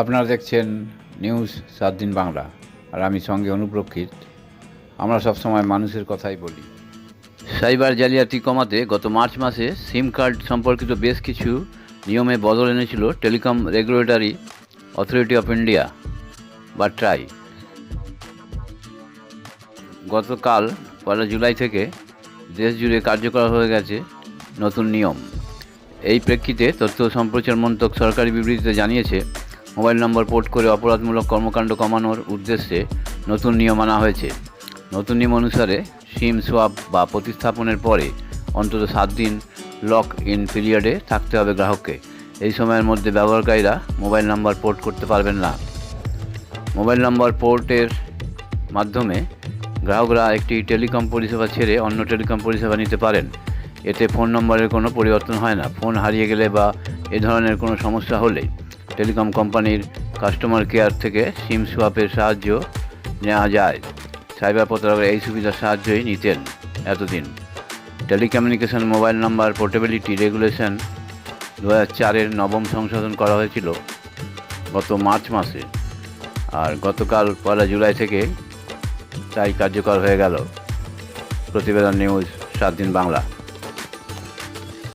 আপনারা দেখছেন নিউজ সাত দিন বাংলা, আর আমি সঙ্গে অনুপ্রক্ষিত। আমরা সবসময় মানুষের কথাই বলি। সাইবার জালিয়াতি কমাতে গত মার্চ মাসে সিম কার্ড সম্পর্কিত বেশ কিছু নিয়মে বদল এনেছিল telecom regulatory authority of India, বা ট্রাই। গতকাল পয়লা জুলাই থেকে দেশ জুড়ে কার্যকর হয়ে গেছে নতুন নিয়ম। এই প্রেক্ষিতে তথ্য সম্প্রচার মন্ত্রক সরকারি বিবৃতিতে জানিয়েছে মোবাইল নম্বর পোর্ট করে অপরাধমূলক কর্মকাণ্ড কমানোর উদ্দেশ্যে নতুন নিয়ম আনা হয়েছে। নতুন নিয়ম অনুসারে সিম সোয়াপ বা প্রতিস্থাপনের পরে অন্তত সাত দিন লক ইন পিরিয়ডে থাকতে হবে গ্রাহককে। এই সময়ের মধ্যে ব্যবহারকারীরা মোবাইল নাম্বার পোর্ট করতে পারবেন না। মোবাইল নাম্বার পোর্টের মাধ্যমে গ্রাহকরা একটি টেলিকম পরিষেবা ছেড়ে অন্য টেলিকম পরিষেবা নিতে পারেন। এতে ফোন নম্বরের কোনো পরিবর্তন হয় না। ফোন হারিয়ে গেলে বা এ ধরনের কোনো সমস্যা হলে টেলিকম কোম্পানির কাস্টমার কেয়ার থেকে সিম সোয়াপের সাহায্য নেওয়া যায়। সাইবার প্রতারকরা এই সুবিধার সাহায্যই নিতেন এতদিন। Telecommunication mobile number portability regulation দু চারের নবম সংশোধন করা হয়েছিল গত মার্চ মাসে। আর গতকাল পয়লা জুলাই থেকে তাই কার্যকর হয়ে গেল। প্রতিবেদন নিউজ, সাত দিন বাংলা।